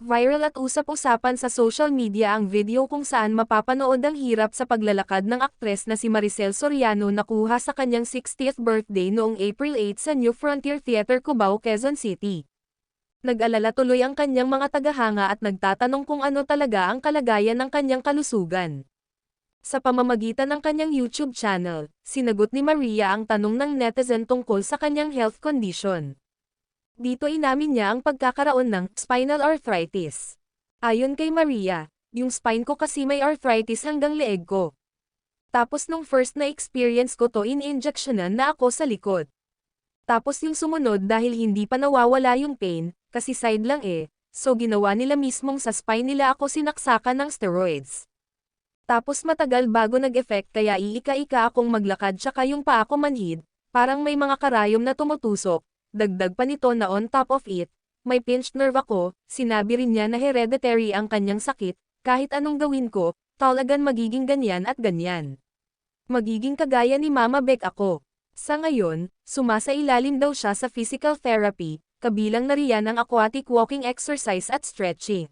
Viral at usap-usapan sa social media ang video kung saan mapapanood ang hirap sa paglalakad ng aktres na si Maricel Soriano nakuha sa kanyang 60th birthday noong April 8 sa New Frontier Theater Cubao, Quezon City. Nag-alala tuloy ang kanyang mga tagahanga at nagtatanong kung ano talaga ang kalagayan ng kanyang kalusugan. Sa pamamagitan ng kanyang YouTube channel, sinagot ni Maria ang tanong ng netizen tungkol sa kanyang health condition. Dito inamin niya ang pagkakaroon ng spinal arthritis. Ayon kay Maria, yung spine ko kasi may arthritis hanggang leeg ko. Tapos nung first na experience ko to in-injectionan na ako sa likod. Tapos yung sumunod dahil hindi pa nawawala yung pain, kasi side lang eh, so ginawa nila mismong sa spine nila ako sinaksakan ng steroids. Tapos matagal bago nag-effect kaya iika-ika akong maglakad tsaka yung pa ako manhid, parang may mga karayom na tumutusok, dagdag pa nito na on top of it, may pinched nerve ako, sinabi rin niya na hereditary ang kanyang sakit, kahit anong gawin ko, talagan magiging ganyan at ganyan. Magiging kagaya ni Mama Beck ako. Sa ngayon, sumasailalim daw siya sa physical therapy, kabilang na riyan ang aquatic walking exercise at stretching.